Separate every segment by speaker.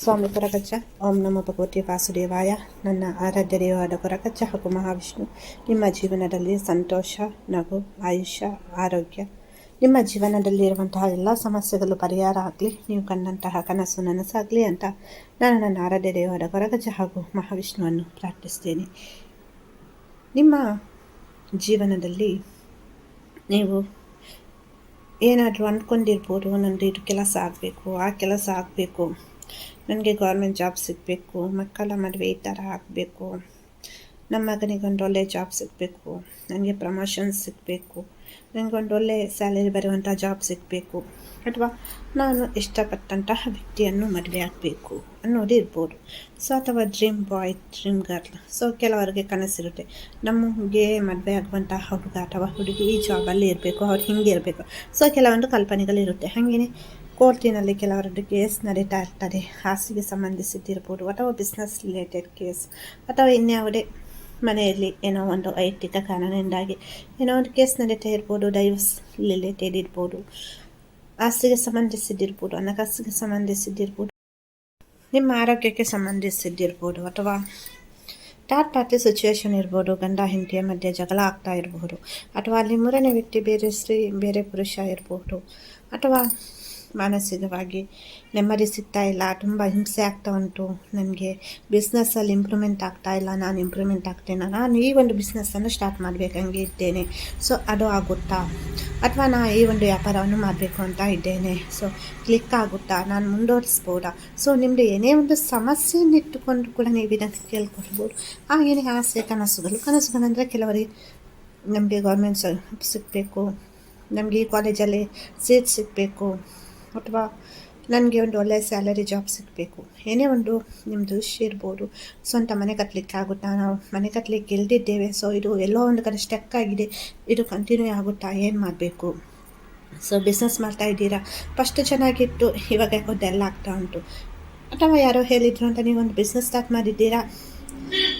Speaker 1: ಸ್ವಾಮಿ ಕೊರಕಚ್ಚ ಓಂ ನಮ ಭಗವತಿ ವಾಸುದೇವಾಯ. ನನ್ನ ಆರಾಧ್ಯ ದೇವಾದ ಕೊರಕಚ್ಚ ಹಾಗೂ ಮಹಾವಿಷ್ಣು. ನಿಮ್ಮ ಜೀವನದಲ್ಲಿ ಸಂತೋಷ, ನಗು, ಆಯುಷ್ಯ, ಆರೋಗ್ಯ. ನಿಮ್ಮ ಜೀವನದಲ್ಲಿ ಇರುವಂತಹ ಎಲ್ಲ ಸಮಸ್ಯೆಗಳು ಪರಿಹಾರ ಆಗಲಿ, ನೀವು ಕಂಡಂತಹ ಕನಸು ನನಸಾಗಲಿ ಅಂತ ನಾನು ನನ್ನ ಆರಾಧ್ಯ ದೇವಾದ ಕೊರಗಜ್ಜ ಹಾಗೂ ಮಹಾವಿಷ್ಣುವನ್ನು ಪ್ರಾರ್ಥಿಸ್ತೇನೆ ನಿಮ್ಮ ಜೀವನದಲ್ಲಿ ನೀವು ಏನಾದರೂ ಅಂದ್ಕೊಂಡಿರ್ಬೋದು ನಂದು ಇದು ಕೆಲಸ ಆಗಬೇಕು, ಆ ಕೆಲಸ ಆಗಬೇಕು. ನನಗೆ ಗೌರ್ಮೆಂಟ್ ಜಾಬ್ ಸಿಗಬೇಕು, ಮಕ್ಕಳ ಮದುವೆ ಈ ಥರ ಆಗಬೇಕು ನಮ್ಮ ಮಗನಿಗೊಂದು ಒಳ್ಳೆ ಜಾಬ್ ಸಿಗಬೇಕು, ನನಗೆ ಪ್ರಮೋಷನ್ ಸಿಗಬೇಕು ನನಗೊಂದು ಒಳ್ಳೆ ಸ್ಯಾಲರಿ ಬರುವಂಥ ಜಾಬ್ ಸಿಗಬೇಕು ಅಥವಾ ನಾನು ಇಷ್ಟಪಟ್ಟಂತಹ ವ್ಯಕ್ತಿಯನ್ನು ಮದುವೆ ಆಗಬೇಕು ಅನ್ನೋದು ಇರ್ಬೋದು. ಸೊ ಅಥವಾ dream boy dream girl so ಕೆಲವರಿಗೆ ಕನಸಿರುತ್ತೆ, ನಮಗೆ ಮದುವೆ ಆಗುವಂತಹ ಹುಡುಗ ಅಥವಾ ಹುಡುಗಿ ಈ ಜಾಬಲ್ಲಿ ಇರಬೇಕು, ಅವ್ರು ಹಿಂಗೆ ಇರಬೇಕು. ಸೊ ಕೆಲವೊಂದು ಕಲ್ಪನೆಗಳಿರುತ್ತೆ. ಹಾಗೆಯೇ ಕೋರ್ಟಿನಲ್ಲಿ ಕೆಲವರದ್ದು ಕೇಸ್ ನಡೀತಾ ಇರ್ತದೆ. ಹಾಸಿಗೆ ಸಂಬಂಧಿಸಿದ್ದಿರ್ಬೋದು ಅಥವಾ ಬಿಸ್ನೆಸ್ ರಿಲೇಟೆಡ್ ಕೇಸ್ ಅಥವಾ ಇನ್ಯಾವುದೇ ಮನೆಯಲ್ಲಿ ಏನೋ ಒಂದು ಐತಿಕ ಕಾರಣದಿಂದಾಗಿ ಏನೋ ಒಂದು ಕೇಸ್ ನಡೀತಾ ಇರ್ಬೋದು ಡೈವರ್ಸ್ ರಿಲೇಟೆಡ್ ಇರ್ಬೋದು ಆಸ್ತಿಗೆ ಸಂಬಂಧಿಸಿದ್ದಿರ್ಬೋದು, ಹಣಕಾಸಿಗೆ ಸಂಬಂಧಿಸಿದ್ದಿರ್ಬೋದು, ನಿಮ್ಮ ಆರೋಗ್ಯಕ್ಕೆ ಸಂಬಂಧಿಸಿದ್ದಿರ್ಬೋದು ಅಥವಾ ಥರ್ಡ್ ಪಾರ್ಟಿ ಸಿಚುವೇಶನ್ ಇರ್ಬೋದು, ಗಂಡ, ಹೆಂಡತಿಯ ಮಧ್ಯೆ ಜಗಳ ಆಗ್ತಾ ಇರಬಹುದು ಅಥವಾ ಅಲ್ಲಿ ಮೂರನೇ ವ್ಯಕ್ತಿ ಬೇರೆ ಸ್ತ್ರೀ, ಬೇರೆ ಪುರುಷ ಇರಬಹುದು ಅಥವಾ ಮಾನಸಿಕವಾಗಿ ನೆಮ್ಮದಿ ಸಿಗ್ತಾ ಇಲ್ಲ. ತುಂಬ ಹಿಂಸೆ ಆಗ್ತಾ ಉಂಟು. ನನಗೆ ಬಿಸ್ನೆಸ್ಸಲ್ಲಿ ಇಂಪ್ರೂವ್ಮೆಂಟ್ ಆಗ್ತಾ ಇಲ್ಲ. ನಾನು ಇಂಪ್ರೂವ್ಮೆಂಟ್ ಆಗ್ತೇನೆ? ನಾನು ಈ ಒಂದು ಬಿಸ್ನೆಸ್ಸನ್ನು ಸ್ಟಾರ್ಟ್ ಮಾಡಬೇಕಂಗೆ ಇದ್ದೇನೆ. ಸೊ ಅದು ಆಗುತ್ತಾ? ಅಥವಾ ನಾನು ಈ ಒಂದು ವ್ಯಾಪಾರವನ್ನು ಮಾಡಬೇಕು ಅಂತ ಇದ್ದೇನೆ. ಸೊ ಕ್ಲಿಕ್ ಆಗುತ್ತಾ? ನಾನು ಮುಂದುವರಿಸ್ಬೋದಾ? ಸೊ ನಿಮ್ಮದು ಏನೇ ಒಂದು ಸಮಸ್ಯೆಯನ್ನು ಇಟ್ಟುಕೊಂಡು ಕೂಡ ನೀವು ಇದನ್ನು ಕೇಳ್ಕೊಳ್ಬೋದು. ಹಾಗೆಯೇ ಆಸೆ, ಕನಸುಗಳು. ಕನಸುಗಳಂದರೆ ಕೆಲವರಿಗೆ ನಮಗೆ ಗೌರ್ಮೆಂಟ್ ಸಿಗಬೇಕು. ನಮಗೆ ಈ ಕಾಲೇಜಲ್ಲಿ ಸೀಟ್ ಸಿಗಬೇಕು. ಅಥವಾ ನನಗೆ ಒಂದು ಒಳ್ಳೆಯ ಸ್ಯಾಲರಿ ಜಾಬ್ ಸಿಗಬೇಕು. ಏನೇ ಒಂದು ನಿಮ್ಮದು ವಿಷಯ ಇರ್ಬೋದು. ಸ್ವಂತ ಮನೆ ಕಟ್ಟಲಿಕ್ಕೆ ಆಗುತ್ತಾ ನಾವು ಮನೆ ಕಟ್ಟಲಿಕ್ಕೆ ಗೆಲ್ದಿದ್ದೇವೆ. ಸೊ ಇದು ಎಲ್ಲೋ ಒಂದು ಕಡೆ ಸ್ಟೆಕ್ ಆಗಿದೆ. ಇದು ಕಂಟಿನ್ಯೂ ಆಗುತ್ತಾ? ಏನು ಮಾಡಬೇಕು? ಸೊ ಬಿಸ್ನೆಸ್ ಮಾಡ್ತಾ ಇದ್ದೀರಾ? ಫಸ್ಟ್ ಚೆನ್ನಾಗಿತ್ತು. ಇವಾಗ ಯಾಕೋ ಎಲ್ಲ ಆಗ್ತಾ ಉಂಟು. ಅಥವಾ ಯಾರೋ ಹೇಳಿದ್ರು ಅಂತ ನೀವು ಒಂದು ಬಿಸ್ನೆಸ್ ಸ್ಟಾರ್ಟ್ ಮಾಡಿದ್ದೀರಾ?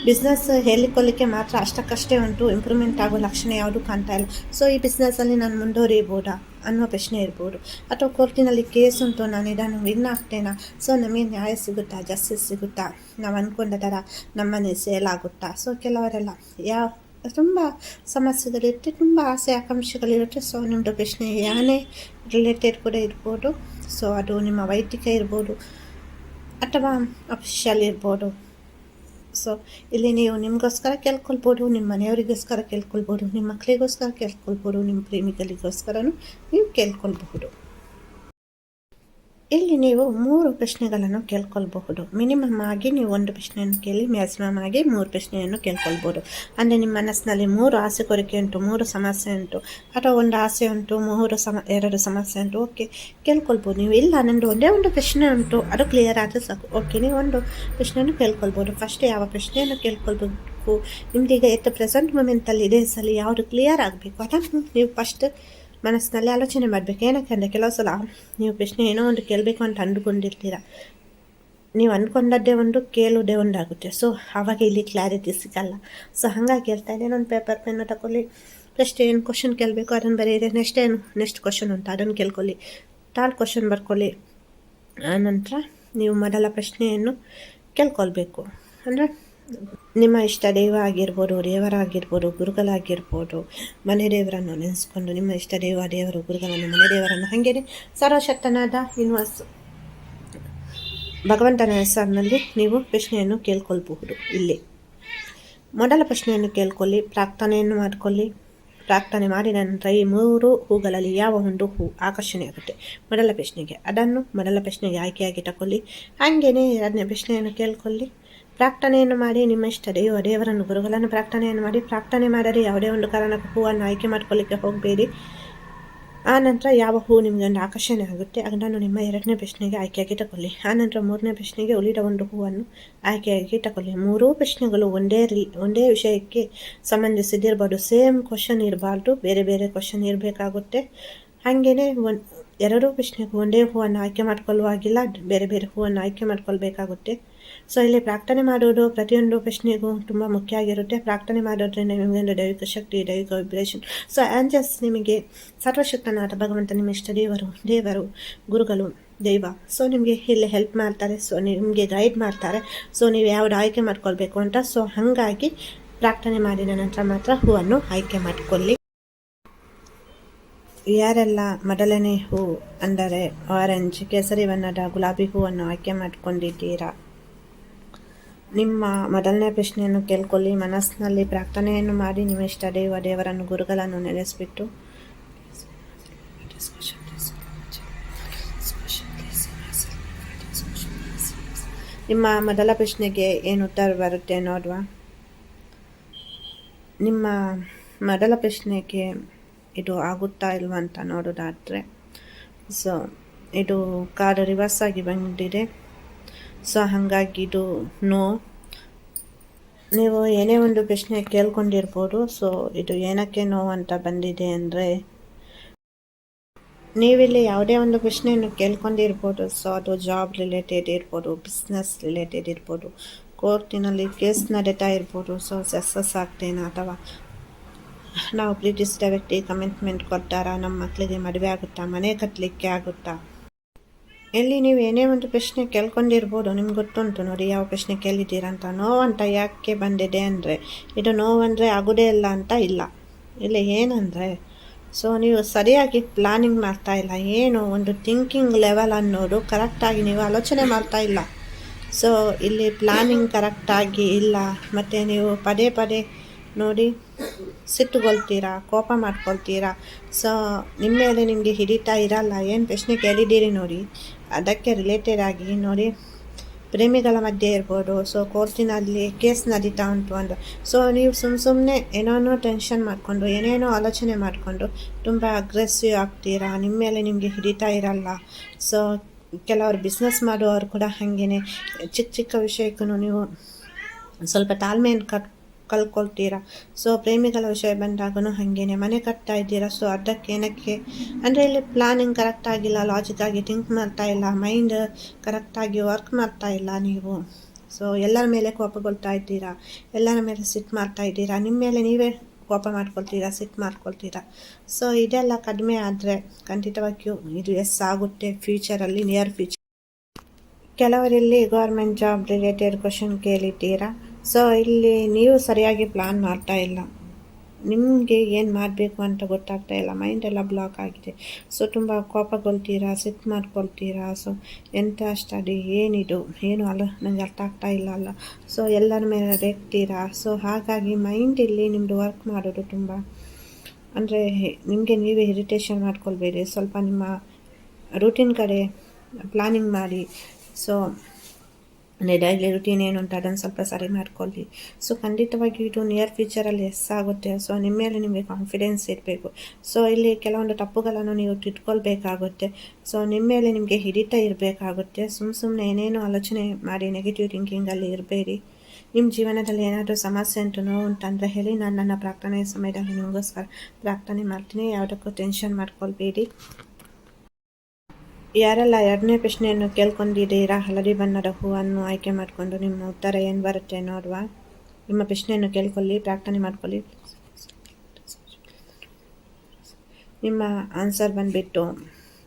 Speaker 1: ಬಿಸ್ನೆಸ್ ಹೇಳಿಕೊಳ್ಳಿಕ್ಕೆ ಮಾತ್ರ ಅಷ್ಟಕ್ಕಷ್ಟೇ ಉಂಟು. ಇಂಪ್ರೂವ್ಮೆಂಟ್ ಆಗೋ ಲಕ್ಷಣ ಯಾವುದು ಕಾಣ್ತಾ ಇಲ್ಲ. ಸೊ ಈ ಬಿಸ್ನೆಸ್ಸಲ್ಲಿ ನಾನು ಮುಂದುವರಿಬೋದಾ ಅನ್ನೋ ಪ್ರಶ್ನೆ ಇರ್ಬೋದು. ಅಥವಾ ಕೋರ್ಟಿನಲ್ಲಿ ಕೇಸ್ ಉಂಟು, ನಾನು ಇದನ್ನು ವಿನ್ ಆಗ್ತೇನಾ? ಸೊ ನಮಗೆ ನ್ಯಾಯ ಸಿಗುತ್ತಾ? ಜಸ್ಟಿಸ್ ಸಿಗುತ್ತಾ? ನಾವು ಅಂದ್ಕೊಂಡ ಥರ ನಮ್ಮನೆ ಸೇಲ್ ಆಗುತ್ತಾ? ಸೊ ಕೆಲವರೆಲ್ಲ ಯಾವ ತುಂಬ ಸಮಸ್ಯೆಗಳಿರುತ್ತೆ ತುಂಬ ಆಸೆ ಆಕಾಂಕ್ಷೆಗಳಿರುತ್ತೆ ಸೊ ನಿಮ್ಮದು ಪ್ರಶ್ನೆ ಯಾನೇ ರಿಲೇಟೆಡ್ ಕೂಡ ಇರ್ಬೋದು. ಸೊ ಅದು ನಿಮ್ಮ ವೈದ್ಯಕ ಇರ್ಬೋದು, ಅಥವಾ ಅಫಿಷಿಯಲ್ ಇರ್ಬೋದು. ಸೊ ಇಲ್ಲಿ ನೀವು ನಿಮಗೋಸ್ಕರ ಕೇಳ್ಕೊಳ್ಬೋದು ನಿಮ್ಮ ಮನೆಯವರಿಗೋಸ್ಕರ ಕೇಳ್ಕೊಳ್ಬೋದು ನಿಮ್ಮ ಮಕ್ಕಳಿಗೋಸ್ಕರ ಕೇಳ್ಕೊಳ್ಬೋದು ನಿಮ್ಮ ಪ್ರೇಮಿಗಳಿಗೋಸ್ಕರನೂ ನೀವು ಕೇಳ್ಕೊಳ್ಬಹುದು. ಇಲ್ಲಿ ನೀವು ಮೂರು ಪ್ರಶ್ನೆಗಳನ್ನು ಕೇಳ್ಕೊಳ್ಬಹುದು. ಮಿನಿಮಮ್ ಆಗಿ ನೀವು ಒಂದು ಪ್ರಶ್ನೆಯನ್ನು ಕೇಳಿ ಮ್ಯಾಕ್ಸಿಮಮ್ ಆಗಿ ಮೂರು ಪ್ರಶ್ನೆಯನ್ನು ಕೇಳ್ಕೊಳ್ಬೋದು ಅಂದರೆ ನಿಮ್ಮ ಮನಸ್ಸಿನಲ್ಲಿ ಮೂರು ಆಸೆ ಕೊರಕೆ ಉಂಟು, ಮೂರು ಸಮಸ್ಯೆ ಉಂಟು. ಅಥವಾ ಒಂದು ಆಸೆ ಉಂಟು, ಮೂರು ಸಮ, ಎರಡು ಸಮಸ್ಯೆ ಉಂಟು. ಓಕೆ ಕೇಳ್ಕೊಳ್ಬೋದು ನೀವು ಇಲ್ಲ ನನ್ನದು ಒಂದೇ ಒಂದು ಪ್ರಶ್ನೆ ಉಂಟು. ಅದು ಕ್ಲಿಯರ್ ಆದರೆ ಸಾಕು. ಓಕೆ, ನೀವು ಒಂದು ಪ್ರಶ್ನೆಯನ್ನು ಕೇಳ್ಕೊಳ್ಬೋದು ಫಸ್ಟ್ ಯಾವ ಪ್ರಶ್ನೆಯನ್ನು ಕೇಳ್ಕೊಳ್ಬೇಕು? ನಿಮ್ದೀಗ ಎತ್ತ ಪ್ರೆಸೆಂಟ್ ಮೂಮೆಂಟಲ್ಲಿ ಇದೆ ಸಲ, ಯಾವುದು ಕ್ಲಿಯರ್ ಆಗಬೇಕು? ಅದನ್ನು ನೀವು ಫಸ್ಟ್ ಮನಸ್ಸಿನಲ್ಲಿ ಆಲೋಚನೆ ಮಾಡಬೇಕು. ಏನಕ್ಕೆ ಕೆಲವು ಸಲ ನೀವು ಪ್ರಶ್ನೆ ಏನೋ ಒಂದು ಕೇಳಬೇಕು ಅಂತ ಅಂದುಕೊಂಡಿರ್ತೀರ. ನೀವು ಅಂದ್ಕೊಂಡದ್ದೇ ಒಂದು, ಕೇಳುವುದೇ ಒಂದಾಗುತ್ತೆ ಸೊ ಆವಾಗ ಇಲ್ಲಿ ಕ್ಲಾರಿಟಿ ಸಿಗಲ್ಲ. ಸೊ ಹಾಗಾಗಿ ಹೇಳ್ತಾ ಇದ್ದೇನೆ. ಒಂದು ಪೇಪರ್ ಪೆನ್ನು ತಗೊಳ್ಳಿ ಫಸ್ಟ್ ಏನು ಕ್ವಶನ್ ಕೇಳಬೇಕು, ಅದನ್ನು ಬರೀರಿ ನೆಕ್ಸ್ಟ್ ಏನು ನೆಕ್ಸ್ಟ್ ಕ್ವಶನ್ ಅಂತ ಅದನ್ನು ಕೇಳ್ಕೊಳ್ಳಿ. ಥರ್ಡ್ ಕ್ವಶನ್ ಬರ್ಕೊಳ್ಳಿ. ಆನಂತರ ನೀವು ಮೊದಲ ಪ್ರಶ್ನೆಯನ್ನು ಕೇಳ್ಕೊಳ್ಬೇಕು. ಅಂದರೆ ನಿಮ್ಮ ಇಷ್ಟ ದೇವ ಆಗಿರ್ಬೋದು, ದೇವರಾಗಿರ್ಬೋದು, ಗುರುಗಳಾಗಿರ್ಬೋದು, ಮನೆ ದೇವರನ್ನು ನೆನೆಸ್ಕೊಂಡು ನಿಮ್ಮ ಇಷ್ಟ ದೇವ, ದೇವರು, ಗುರುಗಳನ್ನು, ಮನೆ ದೇವರನ್ನು ಹಾಗೆಯೇ ಸರ್ವಶಕ್ತನಾದ ಯೂನಿವರ್ಸ್ ಭಗವಂತನ ಹೆಸರಿನಲ್ಲಿ ನೀವು ಪ್ರಶ್ನೆಯನ್ನು ಕೇಳ್ಕೊಳ್ಬಹುದು ಇಲ್ಲಿ. ಮೊದಲ ಪ್ರಶ್ನೆಯನ್ನು ಕೇಳ್ಕೊಳ್ಳಿ, ಪ್ರಾರ್ಥನೆಯನ್ನು ಮಾಡಿಕೊಳ್ಳಿ. ಪ್ರಾರ್ಥನೆ ಮಾಡಿದ ನಂತರ ಈ ಮೂರು ಹೂಗಳಲ್ಲಿ ಯಾವ ಒಂದು ಹೂ ಆಕರ್ಷಣೆ ಆಗುತ್ತೆ ಮೊದಲ ಪ್ರಶ್ನೆಗೆ. ಅದನ್ನು ಮೊದಲ ಪ್ರಶ್ನೆಗೆ ಆಯ್ಕೆಯಾಗಿ ತಕೊಳ್ಳಿ. ಹಾಗೆಯೇ ಎರಡನೇ ಪ್ರಶ್ನೆಯನ್ನು ಕೇಳ್ಕೊಳ್ಳಿ. ಪ್ರಾರ್ಥನೆಯನ್ನು ಮಾಡಿ ನಿಮ್ಮ ಇಷ್ಟ ದೇವ ದೇವರನ್ನು ಗುರುಗಳನ್ನು ಪ್ರಾರ್ಥನೆಯನ್ನು ಮಾಡಿ. ಪ್ರಾರ್ಥನೆ ಮಾಡದೆ ಯಾವುದೇ ಒಂದು ಕಾರಣಕ್ಕೂ ಹೂವನ್ನು ಆಯ್ಕೆ ಮಾಡ್ಕೊಳ್ಳಿಕ್ಕೆ ಹೋಗಬೇಡಿ. ಆ ನಂತರ ಯಾವ ಹೂ ನಿಮಗೆ ಒಂದು ಆಕರ್ಷಣೆ ಆಗುತ್ತೆ, ಅದನ್ನು ನಿಮ್ಮ ಎರಡನೇ ಪ್ರಶ್ನೆಗೆ ಆಯ್ಕೆಯಾಗಿ ತಗೊಳ್ಳಿ ಆ ನಂತರ ಮೂರನೇ ಪ್ರಶ್ನೆಗೆ ಉಳಿದ ಒಂದು ಹೂವನ್ನು ಆಯ್ಕೆಯಾಗಿ ತಗೊಳ್ಳಿ ಮೂರೂ ಪ್ರಶ್ನೆಗಳು ಒಂದೇ ರೀ, ಒಂದೇ ವಿಷಯಕ್ಕೆ ಸಂಬಂಧಿಸಿದಿರ್ಬೋದು. ಸೇಮ್ ಕ್ವಶನ್ ಇರಬಾರ್ದು, ಬೇರೆ ಬೇರೆ ಕ್ವಶನ್ ಇರಬೇಕಾಗುತ್ತೆ. ಹಾಗೆಯೇ ಒಂದು ಎರಡೂ ಪ್ರಶ್ನೆಗೂ ಒಂದೇ ಹೂವನ್ನು ಆಯ್ಕೆ ಮಾಡ್ಕೊಳ್ಳುವಾಗಿಲ್ಲ, ಬೇರೆ ಬೇರೆ ಹೂವನ್ನು ಆಯ್ಕೆ ಮಾಡ್ಕೊಳ್ಬೇಕಾಗುತ್ತೆ. ಸೊ ಇಲ್ಲಿ ಪ್ರಾರ್ಥನೆ ಮಾಡೋದು ಪ್ರತಿಯೊಂದು ಪ್ರಶ್ನೆಗೂ ತುಂಬ ಮುಖ್ಯ ಆಗಿರುತ್ತೆ. ಪ್ರಾರ್ಥನೆ ಮಾಡೋದ್ರಿಂದ ನಿಮಗೊಂದು ದೈವಿಕ ಶಕ್ತಿ, ದೈವಿಕ ವಿಬ್ರೇಷನ್ ಸೊ ಆ್ಯಂಜಸ್ ನಿಮಗೆ ಸರ್ವಶಕ್ತನಾದ ಭಗವಂತ, ನಿಮ್ಮ ಇಷ್ಟ ದೇವರು ದೇವರು ಗುರುಗಳು, ದೈವ. ಸೊ ನಿಮಗೆ ಇಲ್ಲಿ ಹೆಲ್ಪ್ ಮಾಡ್ತಾರೆ. ಸೊ ನಿಮಗೆ ಗೈಡ್ ಮಾಡ್ತಾರೆ. ಸೊ ನೀವು ಯಾವ್ದು ಆಯ್ಕೆ ಮಾಡ್ಕೊಳ್ಬೇಕು ಅಂತ. ಸೊ ಹಾಗಾಗಿ ಪ್ರಾರ್ಥನೆ ಮಾಡಿದ ನಂತರ ಮಾತ್ರ ಹೂವನ್ನು ಆಯ್ಕೆ ಮಾಡಿಕೊಳ್ಳಿ. ಯಾರೆಲ್ಲ ಮೊದಲನೇ ಹೂ ಅಂದರೆ ಆರೆಂಜ್ ಕೇಸರಿ ಬಣ್ಣದ ಗುಲಾಬಿ ಹೂವನ್ನು ಆಯ್ಕೆ ಮಾಡಿಕೊಂಡಿದ್ದೀರಾ? ನಿಮ್ಮ ಮೊದಲನೇ ಪ್ರಶ್ನೆಯನ್ನು ಕೇಳ್ಕೊಳ್ಳಿ. ಮನಸ್ಸಿನಲ್ಲಿ ಪ್ರಾರ್ಥನೆಯನ್ನು ಮಾಡಿ ನಿಮ್ಮ ಇಷ್ಟ ದೇವ ದೇವರನ್ನು, ಗುರುಗಳನ್ನು ನೆನೆಸಿಬಿಟ್ಟು ನಿಮ್ಮ ಮೊದಲ ಪ್ರಶ್ನೆಗೆ ಏನು ಉತ್ತರ ಬರುತ್ತೆ ನೋಡುವ. ನಿಮ್ಮ ಮೊದಲ ಪ್ರಶ್ನೆಗೆ ಇದು ಆಗುತ್ತಾ ಇಲ್ವಾ ಅಂತ ನೋಡೋದಾದರೆ. ಸೊ ಇದು ಕಾರ್ ರಿವರ್ಸ್ ಆಗಿ ಬಂದಿದೆ. ಸೊ ಹಾಗಾಗಿ ಇದು ನೋ ನೀವು ಏನೇ ಒಂದು ಪ್ರಶ್ನೆ ಕೇಳ್ಕೊಂಡಿರ್ಬೋದು ಸೊ ಇದು ಏನಕ್ಕೆ ನೋ ಅಂತ ಬಂದಿದೆ ಅಂದರೆ, ನೀವಿಲ್ಲಿ ಯಾವುದೇ ಒಂದು ಪ್ರಶ್ನೆಯನ್ನು ಕೇಳ್ಕೊಂಡಿರ್ಬೋದು ಸೊ ಅದು ಜಾಬ್ ರಿಲೇಟೆಡ್ ಇರ್ಬೋದು ಬಿಸ್ನೆಸ್ ರಿಲೇಟೆಡ್ ಇರ್ಬೋದು, ಕೋರ್ಟಿನಲ್ಲಿ ಕೇಸ್ ನಡೀತಾ ಇರ್ಬೋದು ಸೊ ಸಕ್ಸಸ್ ಆಗ್ತೇನೆ ಅಥವಾ ನಾವು ಪ್ರೀತಿಸಿದ ವ್ಯಕ್ತಿ ಕಮಿಟ್ಮೆಂಟ್ ಕೊಡ್ತಾರಾ ನಮ್ಮ ಮಕ್ಕಳಿಗೆ ಮದುವೆ ಆಗುತ್ತಾ, ಮನೆ ಕಟ್ಟಲಿಕ್ಕೆ ಆಗುತ್ತಾ? ಇಲ್ಲಿ ನೀವು ಏನೇ ಒಂದು ಪ್ರಶ್ನೆ ಕೇಳ್ಕೊಂಡಿರ್ಬೋದು, ನಿಮ್ಗೆ ಗೊತ್ತುಂಟು ನೋಡಿ ಯಾವ ಪ್ರಶ್ನೆ ಕೇಳಿದ್ದೀರಾ ಅಂತ. ನೋವಂತ ಯಾಕೆ ಬಂದಿದೆ ಅಂದರೆ, ಇದು ನೋವಂದರೆ ಆಗೋದೇ ಇಲ್ಲ ಅಂತ ಇಲ್ಲ. ಇಲ್ಲಿ ಏನಂದರೆ, ಸೊ ನೀವು ಸರಿಯಾಗಿ ಪ್ಲಾನಿಂಗ್ ಮಾಡ್ತಾ ಇಲ್ಲ, ಏನು ಒಂದು ಥಿಂಕಿಂಗ್ ಲೆವೆಲ್ ಅನ್ನೋದು ಕರೆಕ್ಟಾಗಿ ನೀವು ಆಲೋಚನೆ ಮಾಡ್ತಾ ಇಲ್ಲ. ಸೊ ಇಲ್ಲಿ ಪ್ಲಾನಿಂಗ್ ಕರೆಕ್ಟಾಗಿ ಇಲ್ಲ, ಮತ್ತು ನೀವು ಪದೇ ಪದೇ ನೋಡಿ ಸಿಟ್ಟುಗೊಳ್ತೀರಾ, ಕೋಪ ಮಾಡ್ಕೊಳ್ತೀರಾ. ಸೊ ನಿಮ್ಮ ಮೇಲೆ ನಿಮಗೆ ಹಿಡಿತಾ ಇರಲ್ಲ, ಏನು ಪ್ರಶ್ನೆ ಕೇಳಿದ್ದೀರಿ ನೋಡಿ. ಅದಕ್ಕೆ ರಿಲೇಟೆಡ್ ಆಗಿ ನೋಡಿ, ಪ್ರೇಮಿಗಳ ಮಧ್ಯೆ ಇರ್ಬೋದು ಸೊ ಕೋರ್ಟಿನಲ್ಲಿ ಕೇಸ್ ನಡೀತಾ ಉಂಟು ಅಂತ ಸೊ ನೀವು ಸುಮ್ಮ ಸುಮ್ಮನೆ ಏನೇನೋ ಟೆನ್ಷನ್ ಮಾಡಿಕೊಂಡು, ಏನೇನೋ ಆಲೋಚನೆ ಮಾಡಿಕೊಂಡು ತುಂಬ ಅಗ್ರೆಸಿವ್ ಆಗ್ತೀರಾ? ನಿಮ್ಮ ಮೇಲೆ ನಿಮಗೆ ಹಿಡಿತಾ ಇರಲ್ಲ. ಸೊ ಕೆಲವರು ಬಿಸ್ನೆಸ್ ಮಾಡುವವರು ಕೂಡ ಹಾಗೇ ಚಿಕ್ಕ ಚಿಕ್ಕ ವಿಷಯಕ್ಕೂ ನೀವು ಸ್ವಲ್ಪ ತಾಳ್ಮೆಯನ್ನು ಕಟ್ ಕಲ್ಕೊಳ್ತೀರಾ ಸೊ, ಪ್ರೇಮಿಗಳ ವಿಷಯ ಬಂದಾಗೂ ಹಾಗೇನೆ. ಮನೆ ಕಟ್ತಾ ಇದ್ದೀರಾ? ಸೊ, ಅದಕ್ಕೆ ಏನಕ್ಕೆ? ಅಂದರೆ, ಇಲ್ಲಿ ಪ್ಲಾನಿಂಗ್ ಕರೆಕ್ಟ್ ಆಗಿಲ್ಲ ಲಾಜಿಕ್ಕಾಗಿ ಥಿಂಕ್ ಮಾಡ್ತಾ ಇಲ್ಲ ಮೈಂಡ್ ಕರೆಕ್ಟಾಗಿ ವರ್ಕ್ ಮಾಡ್ತಾ ಇಲ್ಲ ನೀವು. ಸೊ ಎಲ್ಲರ ಮೇಲೆ ಕೋಪಗೊಳ್ತಾ ಇದ್ದೀರಾ? ಎಲ್ಲರ ಮೇಲೆ ಸಿಟ್ ಮಾಡ್ತಾ ಇದ್ದೀರಾ? ನಿಮ್ಮ ಮೇಲೆ ನೀವೇ ಕೋಪ ಮಾಡ್ಕೊಳ್ತೀರಾ ಸಿಟ್ ಮಾಡ್ಕೊಳ್ತೀರಾ? ಸೊ ಇದೆಲ್ಲ ಕಡಿಮೆ ಆದರೆ ಖಂಡಿತವಾಗಿಯೂ ಇದು ಎಸ್ ಆಗುತ್ತೆ ಫ್ಯೂಚರಲ್ಲಿ ನಿಯರ್ ಫ್ಯೂಚರ್ ಕೆಲವರಲ್ಲಿ ಗೌರ್ಮೆಂಟ್ ಜಾಬ್ ರಿಲೇಟೆಡ್ ಕ್ವಶನ್ ಕೇಳಿದ್ದೀರಾ? ಸೊ ಇಲ್ಲಿ ನೀವು ಸರಿಯಾಗಿ ಪ್ಲ್ಯಾನ್ ಮಾಡ್ತಾ ಇಲ್ಲ. ನಿಮಗೆ ಏನು ಮಾಡಬೇಕು ಅಂತ ಗೊತ್ತಾಗ್ತಾ ಇಲ್ಲ. ಮೈಂಡೆಲ್ಲ ಬ್ಲಾಕ್ ಆಗಿದೆ. ಸೊ ತುಂಬ ಕೋಪಗೊಳ್ತೀರಾ ಸಿಟ್ ಮಾಡ್ಕೊಳ್ತೀರಾ? ಸೊ ಎಂಥ ಸ್ಟಡಿ ಏನಿದು? ಏನು ಅಲ್ಲ ನನಗೆ ಅರ್ಥ ಆಗ್ತಾ ಇಲ್ಲ ಅಲ್ಲ. ಸೊ ಎಲ್ಲರ ಮೇಲೆ ರೇಗ್ತೀರಾ? ಸೊ ಹಾಗಾಗಿ ಮೈಂಡ್ ಇಲ್ಲಿ ನಿಮ್ಮದು ವರ್ಕ್ ಮಾಡೋದು ತುಂಬ, ಅಂದರೆ ನಿಮಗೆ ನೀವೇ ಇರಿಟೇಷನ್ ಮಾಡ್ಕೊಳ್ಬೇಡಿ. ಸ್ವಲ್ಪ ನಿಮ್ಮ ರೂಟೀನ್ ಕಡೆ ಪ್ಲಾನಿಂಗ್ ಮಾಡಿ. ಸೊ ಡೈಲಿ ರುಟೀನ್ ಏನು ಅಂತ ಅದನ್ನು ಸ್ವಲ್ಪ ಸರಿ ಮಾಡ್ಕೊಳ್ಳಿ. ಸೊ ಖಂಡಿತವಾಗಿ ಇದು ನಿಯರ್ ಫ್ಯೂಚರಲ್ಲಿ ಎಸ್ ಆಗುತ್ತೆ. ಸೊ ನಿಮ್ಮ ಮೇಲೆ ನಿಮಗೆ ಕಾನ್ಫಿಡೆನ್ಸ್ ಇರಬೇಕು. ಸೊ ಇಲ್ಲಿ ಕೆಲವೊಂದು ತಪ್ಪುಗಳನ್ನು ನೀವು ತಿಟ್ಕೊಳ್ಬೇಕಾಗುತ್ತೆ ಸೊ ನಿಮ್ಮ ಮೇಲೆ ನಿಮಗೆ ಹಿಡಿತ ಇರಬೇಕಾಗುತ್ತೆ. ಸುಮ್ಮ ಸುಮ್ಮನೆ ಏನೇನೋ ಆಲೋಚನೆ ಮಾಡಿ ನೆಗೆಟಿವ್ ಥಿಂಕಿಂಗಲ್ಲಿ ಇರಬೇಡಿ. ನಿಮ್ಮ ಜೀವನದಲ್ಲಿ ಏನಾದರೂ ಸಮಸ್ಯೆ ಉಂಟು ನೋವು ಅಂತಂದರೆ ಹೇಳಿ ನಾನು ನನ್ನ ಪ್ರಾರ್ಥನೆ ಸಮಯದಲ್ಲಿ ನಿಮಗೋಸ್ಕರ ಪ್ರಾರ್ಥನೆ ಮಾಡ್ತೀನಿ. ಯಾವುದಕ್ಕೂ ಟೆನ್ಷನ್ ಮಾಡ್ಕೊಳ್ಬೇಡಿ. ಯಾರೆಲ್ಲ, ಎರಡನೇ ಪ್ರಶ್ನೆಯನ್ನು ಕೇಳ್ಕೊಂಡಿದ್ದೀರಾ ಹಳದಿ ಬಣ್ಣದ ಹೂವನ್ನು ಆಯ್ಕೆ ಮಾಡಿಕೊಂಡು ನಿಮ್ಮ ಉತ್ತರ ಏನು ಬರುತ್ತೆ ನೋಡುವ. ನಿಮ್ಮ ಪ್ರಶ್ನೆಯನ್ನು ಕೇಳ್ಕೊಳ್ಳಿ, ಪ್ರಾರ್ಥನೆ ಮಾಡ್ಕೊಳ್ಳಿ. ನಿಮ್ಮ ಆನ್ಸರ್ ಬಂದುಬಿಟ್ಟು,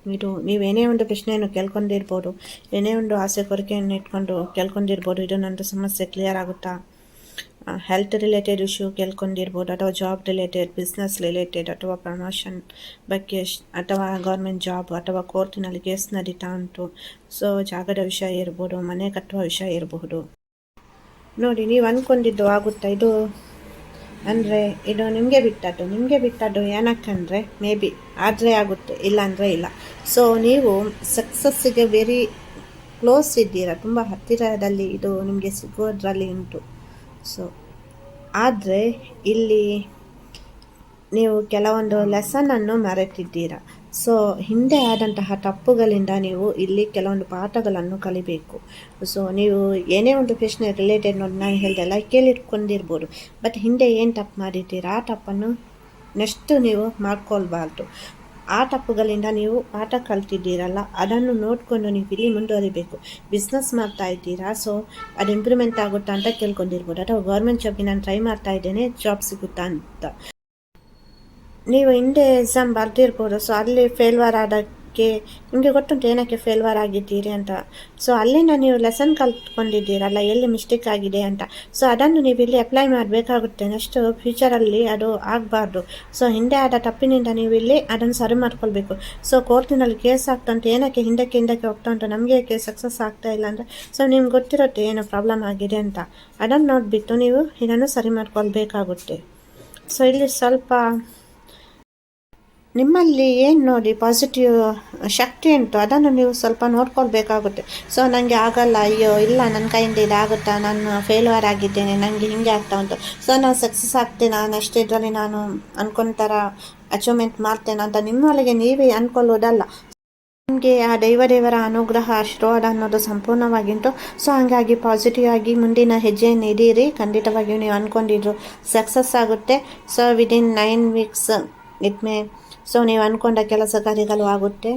Speaker 1: ಇದು ನೀವೇನೇ ಒಂದು ಪ್ರಶ್ನೆಯನ್ನು ಕೇಳ್ಕೊಂಡಿರ್ಬೋದು, ಏನೇ ಒಂದು ಆಸೆ, ಕೋರಿಕೆಯನ್ನು ಇಟ್ಕೊಂಡು ಕೇಳ್ಕೊಂಡಿರ್ಬೋದು, ಇದು ನನ್ನದು ಸಮಸ್ಯೆ ಕ್ಲಿಯರ್ ಆಗುತ್ತಾ? ಹೆಲ್ತ್ ರಿಲೇಟೆಡ್ ಇಶ್ಯೂ ಕೇಳ್ಕೊಂಡಿರ್ಬೋದು ಅಥವಾ ಜಾಬ್ ರಿಲೇಟೆಡ್ ಬಿಸ್ನೆಸ್ ರಿಲೇಟೆಡ್ ಅಥವಾ ಪ್ರಮೋಷನ್ ಬಗ್ಗೆ ಅಥವಾ ಗೌರ್ಮೆಂಟ್ ಜಾಬ್ ಅಥವಾ ಕೋರ್ಟಿನಲ್ಲಿ ಕೇಸ್ ನಡೀತಾ ಉಂಟು. ಸೊ ಜಾಗದ ವಿಷಯ ಇರ್ಬೋದು, ಮನೆ ಕಟ್ಟುವ ವಿಷಯ ಇರಬಹುದು ನೋಡಿ, ನೀವು ಅಂದ್ಕೊಂಡಿದ್ದು ಆಗುತ್ತಾ ಇದು? ಅಂದರೆ, ಇದು ನಿಮಗೆ ಬಿಟ್ಟದ್ದು. ನಿಮಗೆ ಬಿಟ್ಟದ್ದು ಏನಕ್ಕಂದರೆ ಮೇ ಬಿ ಆದರೆ ಆಗುತ್ತೆ ಇಲ್ಲ ಅಂದರೆ ಇಲ್ಲ. ಸೊ ನೀವು ಸಕ್ಸಸ್ಸಿಗೆ ವೆರಿ ಕ್ಲೋಸ್ ಇದ್ದೀರಾ. ತುಂಬ ಹತ್ತಿರದಲ್ಲಿ ಇದು ನಿಮಗೆ ಸಿಗೋದ್ರಲ್ಲಿ ಉಂಟು. ಸೊ ಆದರೆ ಇಲ್ಲಿ ನೀವು ಕೆಲವೊಂದು ಲೆಸನನ್ನು ಮರೆತಿದ್ದೀರಾ. ಸೊ ಹಿಂದೆ ಆದಂತಹ ತಪ್ಪುಗಳಿಂದ ನೀವು ಇಲ್ಲಿ ಕೆಲವೊಂದು ಪಾಠಗಳನ್ನು ಕಲಿಬೇಕು. ಸೊ ನೀವು ಏನೇ ಒಂದು ಪ್ರಶ್ನೆ ರಿಲೇಟೆಡ್ ನೋಡಿ, ನಾನು ಹೇಳ್ದೆಲ್ಲ ಕೇಳಿಟ್ಕೊಂಡಿರ್ಬೋದು. ಬಟ್ ಹಿಂದೆ ಏನು ತಪ್ಪು ಮಾಡಿದ್ದೀರಾ? ಆ ತಪ್ಪನ್ನು ನೆಕ್ಸ್ಟ್ ನೀವು ಮಾಡ್ಕೊಳ್ಬಾರ್ದು. ಆ ತಪ್ಪುಗಳಿಂದ ನೀವು ಪಾಠ ಕಲ್ತಿದ್ದೀರಲ್ಲ, ಅದನ್ನು ನೋಡಿಕೊಂಡು ನೀವು ಇಲ್ಲಿ ಮುಂದುವರಿಬೇಕು. ಬಿಸ್ನೆಸ್ ಮಾಡ್ತಾ ಇದ್ದೀರಾ ಸೊ ಅದು ಇಂಪ್ರೂವ್ಮೆಂಟ್ ಆಗುತ್ತಾ ಅಂತ ಕೇಳ್ಕೊಂಡಿರ್ಬೋದು. ಅಥವಾ ಗೌರ್ಮೆಂಟ್ ಜಾಬ್ಗೆ ನಾನು ಟ್ರೈ ಮಾಡ್ತಾ ಇದ್ದೇನೆ ಜಾಬ್ ಸಿಗುತ್ತಾ ಅಂತ. ನೀವು ಹಿಂದೆ ಎಕ್ಸಾಮ್ ಬರೆದಿರ್ಬೋದು ಸೊ ಅಲ್ಲಿ ಫೇಲ್ವರ್ ಆದ ಏನಕ್ಕೆ ನಿಮಗೆ ಗೊತ್ತುಂಟು ಏನಕ್ಕೆ ಫೇಲ್ವರ್ ಆಗಿದ್ದೀರಿ ಅಂತ. ಸೊ ಅಲ್ಲಿಂದ ನೀವು ಲೆಸನ್ ಕಲ್ತ್ಕೊಂಡಿದ್ದೀರಲ್ಲ, ಎಲ್ಲಿ ಮಿಸ್ಟೇಕ್ ಆಗಿದೆ ಅಂತ. ಸೊ ಅದನ್ನು ನೀವು ಇಲ್ಲಿ ಅಪ್ಲೈ ಮಾಡಬೇಕಾಗುತ್ತೆ. ನೆಕ್ಸ್ಟ್ ಫ್ಯೂಚರಲ್ಲಿ ಅದು ಆಗಬಾರ್ದು. ಸೊ ಹಿಂದೆ ಆದ ತಪ್ಪಿನಿಂದ ನೀವು ಇಲ್ಲಿ ಅದನ್ನು ಸರಿ ಮಾಡ್ಕೊಳ್ಬೇಕು. ಸೊ ಕೋರ್ಟಿನಲ್ಲಿ ಕೇಸ್ ಆಗ್ತಾ ಉಂಟು. ಏನಕ್ಕೆ ಹಿಂದಕ್ಕೆ ಹಿಂದಕ್ಕೆ ಹೋಗ್ತಾ ಉಂಟು? ನಮಗೆ ಯಾಕೆ ಸಕ್ಸಸ್ ಆಗ್ತಾ ಇಲ್ಲ ಅಂದರೆ? ಸೊ ನಿಮ್ಗೆ ಗೊತ್ತಿರುತ್ತೆ ಏನು ಪ್ರಾಬ್ಲಮ್ ಆಗಿದೆ ಅಂತ. ಅದನ್ನು ನೋಡಿಬಿಟ್ಟು ನೀವು ಇದನ್ನು ಸರಿ ಮಾಡ್ಕೊಳ್ಬೇಕಾಗುತ್ತೆ. ಸೊ ಇಲ್ಲಿ ಸ್ವಲ್ಪ ನಿಮ್ಮಲ್ಲಿ ಏನು ನೋಡಿ ಪಾಸಿಟಿವ್ ಶಕ್ತಿ ಉಂಟು? ಅದನ್ನು ನೀವು ಸ್ವಲ್ಪ ನೋಡ್ಕೊಳ್ಬೇಕಾಗುತ್ತೆ. ಸೊ ನನಗೆ ಆಗಲ್ಲ, ಅಯ್ಯೋ, ಇಲ್ಲ ನನ್ನ ಕೈಯಿಂದ ಇದಾಗುತ್ತಾ? ನಾನು ಫೇಲ್ಯೂರ್ ಆಗಿದ್ದೇನೆ ನನಗೆ ಹಿಂಗೆ ಆಗ್ತಾ ಉಂಟು. ಸೊ ನಾನು ಸಕ್ಸಸ್ ಆಗ್ತೇನೆ, ನಾನು ಅಷ್ಟೇ ಇದರಲ್ಲಿ ನಾನು ಅನ್ಕೊಂತರ ಅಚೀವ್ಮೆಂಟ್ ಮಾಡ್ತೇನೆ ಅಂತ ನಿಮ್ಮೊಳಗೆ ನೀವೇ ಅಂದ್ಕೊಳ್ಳೋದಲ್ಲ ನಿಮಗೆ ಆ ದೈವ ದೇವರ ಅನುಗ್ರಹ, ಆಶೀರ್ವಾದ ಅನ್ನೋದು ಸಂಪೂರ್ಣವಾಗಿ ಉಂಟು. ಸೊ ಹಂಗಾಗಿ ಪಾಸಿಟಿವ್ ಆಗಿ ಮುಂದಿನ ಹೆಜ್ಜೆಯನ್ನು ಇಡೀರಿ ಖಂಡಿತವಾಗಿಯೂ ನೀವು ಅಂದ್ಕೊಂಡಿದ್ರು ಸಕ್ಸಸ್ ಆಗುತ್ತೆ. So within nine weeks it may so ನೀವು ಅಂದ್ಕೊಂಡ ಕೆಲಸ ಕಾರ್ಯಗಳು ಆಗುತ್ತೆ.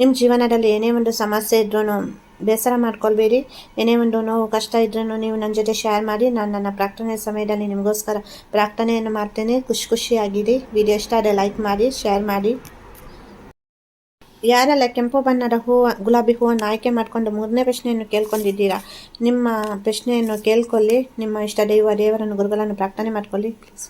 Speaker 1: ನಿಮ್ಮ ಜೀವನದಲ್ಲಿ ಏನೇ ಒಂದು ಸಮಸ್ಯೆ ಇದ್ರೂ ಬೇಸರ ಮಾಡ್ಕೊಳ್ಬೇಡಿ. ಏನೇ ಒಂದು ನೋವು, ಕಷ್ಟ ಇದ್ರೂ ನೀವು ನನ್ನ ಜೊತೆ ಶೇರ್ ಮಾಡಿ, ನಾನು ನನ್ನ ಪ್ರಾರ್ಥನೆ ಸಮಯದಲ್ಲಿ ನಿಮಗೋಸ್ಕರ ಪ್ರಾರ್ಥನೆಯನ್ನು ಮಾಡ್ತೇನೆ. ಖುಷಿ ಖುಷಿಯಾಗಿರಿ. ವಿಡಿಯೋ ಇಷ್ಟ ಆದರೆ ಲೈಕ್ ಮಾಡಿ ಶೇರ್ ಮಾಡಿ. ಯಾರೆಲ್ಲ ಕೆಂಪು ಬಣ್ಣದ ಹೂವು ಗುಲಾಬಿ ಹೂವನ್ನು ಆಯ್ಕೆ ಮಾಡಿಕೊಂಡು ಮೂರನೇ ಪ್ರಶ್ನೆಯನ್ನು ಕೇಳ್ಕೊಂಡಿದ್ದೀರಾ, ನಿಮ್ಮ ಪ್ರಶ್ನೆಯನ್ನು ಕೇಳ್ಕೊಳ್ಳಿ. ನಿಮ್ಮ ಇಷ್ಟ ದೈವ ದೇವರನ್ನು, ಗುರುಗಳನ್ನು ಪ್ರಾರ್ಥನೆ ಮಾಡ್ಕೊಳ್ಳಿ ಪ್ಲೀಸ್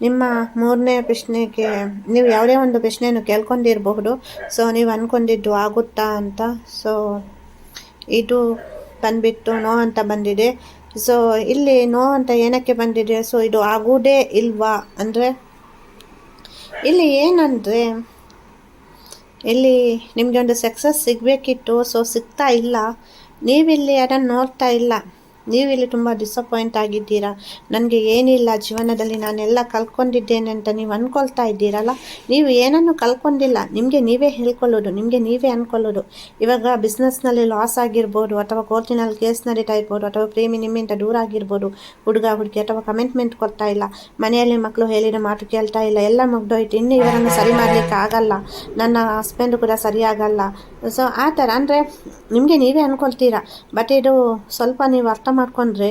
Speaker 1: ನಿಮ್ಮ ಮೂರನೇ ಪ್ರಶ್ನೆಗೆ ನೀವು ಯಾವುದೇ ಒಂದು ಪ್ರಶ್ನೆಯನ್ನು ಕೇಳ್ಕೊಂಡಿರಬಹುದು. ಸೊ ನೀವು ಅಂದ್ಕೊಂಡಿದ್ದು ಆಗುತ್ತಾ ಅಂತ. ಸೊ ಇದು ಬಂದ್ಬಿಟ್ಟು ನೋ ಅಂತ ಬಂದಿದೆ. ಸೊ ಇಲ್ಲಿ ನೋ ಅಂತ ಏನಕ್ಕೆ ಬಂದಿದೆ? ಸೊ ಇದು ಆಗುವುದೇ ಇಲ್ವಾ? ಅಂದರೆ, ಇಲ್ಲಿ ಏನಂದರೆ, ಇಲ್ಲಿ ನಿಮಗೆ ಒಂದು ಸಕ್ಸಸ್ ಸಿಗಬೇಕಿತ್ತು. ಸೊ ಸಿಗ್ತಾ ಇಲ್ಲ. ನೀವಿಲ್ಲಿ ಅದನ್ನು ನೋಡ್ತಾ ಇಲ್ಲ. ನೀವು ಇಲ್ಲಿ ತುಂಬ ಡಿಸಪಾಯಿಂಟ್ ಆಗಿದ್ದೀರಾ? ನನಗೆ ಏನಿಲ್ಲ, ಜೀವನದಲ್ಲಿ ನಾನೆಲ್ಲ ಕಲ್ತ್ಕೊಂಡಿದ್ದೇನೆ ಅಂತ ನೀವು ಅಂದ್ಕೊಳ್ತಾ ಇದ್ದೀರಲ್ಲ? ನೀವು ಏನನ್ನು ಕಲ್ತ್ಕೊಂಡಿಲ್ಲ. ನಿಮಗೆ ನೀವೇ ಹೇಳ್ಕೊಳ್ಳೋದು, ನಿಮಗೆ ನೀವೇ ಅಂದ್ಕೊಳ್ಳೋದು ಇವಾಗ ಬಿಸ್ನೆಸ್ನಲ್ಲಿ ಲಾಸ್ ಆಗಿರ್ಬೋದು, ಅಥವಾ ಕೋರ್ಟಿನಲ್ಲಿ ಕೇಸ್ ನಡೀತಾ ಇರ್ಬೋದು ಅಥವಾ ಪ್ರೇಮಿ ನಿಮ್ಮಿಂದ ದೂರ ಆಗಿರ್ಬೋದು, ಹುಡುಗ, ಹುಡುಗಿ, ಅಥವಾ ಕಮೆಂಟ್ಮೆಂಟ್ ಕೊಡ್ತಾ ಇಲ್ಲ. ಮನೆಯಲ್ಲಿ ಮಕ್ಕಳು ಹೇಳಿದ ಮಾತು ಕೇಳ್ತಾ ಇಲ್ಲ, ಎಲ್ಲ ಮುಗ್ದೋಯ್ತು. ಇನ್ನು ಇವರನ್ನು ಸರಿ ಮಾಡಲಿಕ್ಕೆ ಆಗಲ್ಲ. ನನ್ನ ಹಸ್ಬೆಂಡು ಕೂಡ ಸರಿಯಾಗಲ್ಲ ಸೊ ಆ ಥರ ಅಂದರೆ ನಿಮಗೆ ನೀವೇ ಅಂದ್ಕೊಳ್ತೀರಾ ಬಟ್ ಇದು ಸ್ವಲ್ಪ ನೀವು ಅರ್ಥ ಮಾಡಿಕೊಂಡ್ರೆ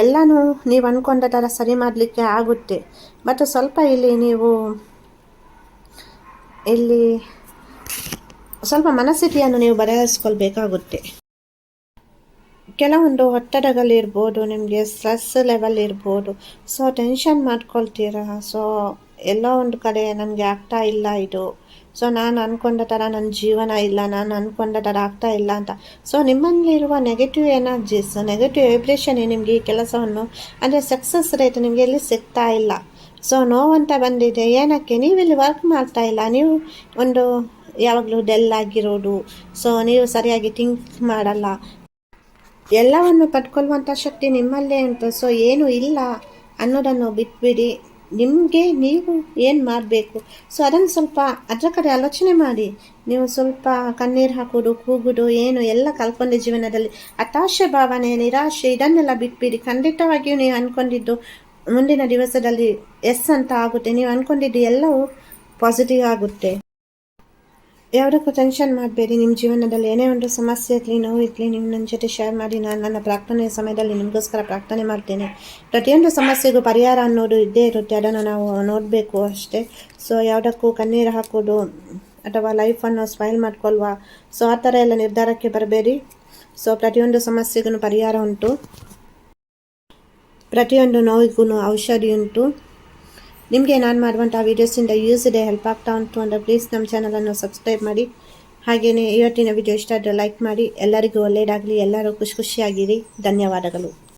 Speaker 1: ಎಲ್ಲನೂ ನೀವು ಅಂದ್ಕೊಂಡ ಥರ ಸರಿ ಮಾಡಲಿಕ್ಕೆ ಆಗುತ್ತೆ. ಬಟ್ ಸ್ವಲ್ಪ ಇಲ್ಲಿ ನೀವು ಇಲ್ಲಿ ಸ್ವಲ್ಪ ಮನಸ್ಥಿತಿಯನ್ನು ನೀವು ಬದಲಾಯಿಸ್ಕೊಳ್ಬೇಕಾಗುತ್ತೆ. ಕೆಲವೊಂದು ಒತ್ತಡಗಳಿರ್ಬೋದು ನಿಮಗೆ ಸ್ಟ್ರೆಸ್ ಲೆವೆಲ್ ಇರ್ಬೋದು. ಸೊ ಟೆನ್ಷನ್ ಮಾಡ್ಕೊಳ್ತೀರಾ? ಸೊ ಎಲ್ಲೋ ಒಂದು ಕಡೆ ನನಗೆ ಆಗ್ತಾ ಇಲ್ಲ ಇದು. ಸೊ ನಾನು ಅಂದ್ಕೊಂಡ ಥರ ನನ್ನ ಜೀವನ ಇಲ್ಲ ನಾನು ಅಂದ್ಕೊಂಡ ಥರ ಆಗ್ತಾ ಇಲ್ಲ ಅಂತ. ಸೊ ನಿಮ್ಮಲ್ಲಿರುವ ನೆಗೆಟಿವ್ ಎನರ್ಜೀಸ್ ನೆಗೆಟಿವ್ ವೈಬ್ರೇಷನ್ ನಿಮಗೆ ಈ ಕೆಲಸವನ್ನು, ಅಂದರೆ ಸಕ್ಸಸ್ ರೇಟ್ ನಿಮಗೆ ಇಲ್ಲಿ ಸಿಗ್ತಾ ಇಲ್ಲ. ಸೊ ನೋವಂತ ಬಂದಿದೆ. ಏನಕ್ಕೆ? ನೀವಿಲ್ಲಿ ವರ್ಕ್ ಮಾಡ್ತಾ ಇಲ್ಲ. ನೀವು ಒಂದು ಯಾವಾಗಲೂ ಡೆಲ್ ಆಗಿರೋದು. ಸೊ ನೀವು ಸರಿಯಾಗಿ ಥಿಂಕ್ ಮಾಡಲ್ಲ. ಎಲ್ಲವನ್ನು ಪಡ್ಕೊಳ್ಳುವಂಥ ಶಕ್ತಿ ನಿಮ್ಮಲ್ಲೇ ಉಂಟು. ಸೊ ಏನು ಇಲ್ಲ ಅನ್ನೋದನ್ನು ಬಿಟ್ಬಿಡಿ. ನಿಮಗೆ ನೀವು ಏನು ಮಾಡಬೇಕು? ಸೊ ಅದನ್ನು ಸ್ವಲ್ಪ ಅದರ ಕಡೆ ಆಲೋಚನೆ ಮಾಡಿ. ನೀವು ಸ್ವಲ್ಪ ಕಣ್ಣೀರು ಹಾಕೋದು ಕೂಗುದು ಏನು ಎಲ್ಲ ಕಲ್ಕೊಂಡೆ ಜೀವನದಲ್ಲಿ. ಹತಾಶೆ ಭಾವನೆ, ನಿರಾಶೆ, ಇದನ್ನೆಲ್ಲ ಬಿಟ್ಬಿಡಿ. ಖಂಡಿತವಾಗಿಯೂ ನೀವು ಅಂದ್ಕೊಂಡಿದ್ದು ಮುಂದಿನ ದಿವಸದಲ್ಲಿ ಎಸ್ ಅಂತ ಆಗುತ್ತೆ. ನೀವು ಅಂದ್ಕೊಂಡಿದ್ದು ಎಲ್ಲವೂ ಪಾಸಿಟಿವ್ ಆಗುತ್ತೆ. ಯಾವುದಕ್ಕೂ ಟೆನ್ಷನ್ ಮಾಡಬೇಡಿ. ನಿಮ್ಮ ಜೀವನದಲ್ಲಿ ಏನೇ ಒಂದು ಸಮಸ್ಯೆ ಇರಲಿ, ನೋವು ಇರಲಿ, ನೀವು ನನ್ನ ಜೊತೆ ಶೇರ್ ಮಾಡಿ, ನಾನು ನನ್ನ ಪ್ರಾರ್ಥನೆಯ ಸಮಯದಲ್ಲಿ ನಿಮಗೋಸ್ಕರ ಪ್ರಾರ್ಥನೆ ಮಾಡ್ತೇನೆ. ಪ್ರತಿಯೊಂದು ಸಮಸ್ಯೆಗೂ ಪರಿಹಾರ ಅನ್ನೋದು ಇದ್ದೇ ಇರುತ್ತೆ. ಅದನ್ನು ನಾವು ನೋಡಬೇಕು ಅಷ್ಟೇ. ಸೊ ಯಾವುದಕ್ಕೂ ಕಣ್ಣೀರು ಹಾಕೋದು ಅಥವಾ ಲೈಫನ್ನು ಸ್ಮೈಲ್ ಮಾಡ್ಕೊಳ್ವಾ. ಸೊ ಆ ಥರ ಎಲ್ಲ ನಿರ್ಧಾರಕ್ಕೆ ಬರಬೇಡಿ. ಸೊ ಪ್ರತಿಯೊಂದು ಸಮಸ್ಯೆಗೂ ಪರಿಹಾರ ಉಂಟು. ಪ್ರತಿಯೊಂದು ನೋವಿಗೂ ಔಷಧಿ ಉಂಟು. ನಿಮಗೆ ನಾನು ಮಾಡುವಂಥ ವೀಡಿಯೋಸಿಂದ ಯೂಸ್ ಇದೆ ಹೆಲ್ಪ್ ಆಗ್ತಾ ಉಂಟು ಅಂದರೆ ಪ್ಲೀಸ್ ನಮ್ಮ ಚಾನಲನ್ನು ಸಬ್ಸ್ಕ್ರೈಬ್ ಮಾಡಿ. ಹಾಗೆಯೇ ಇವತ್ತಿನ ವಿಡಿಯೋ ಇಷ್ಟ ಆದರೆ ಲೈಕ್ ಮಾಡಿ. ಎಲ್ಲರಿಗೂ ಒಳ್ಳೆಯದಾಗಲಿ ಎಲ್ಲರೂ ಖುಷಿ ಖುಷಿಯಾಗಿರಿ. ಧನ್ಯವಾದಗಳು.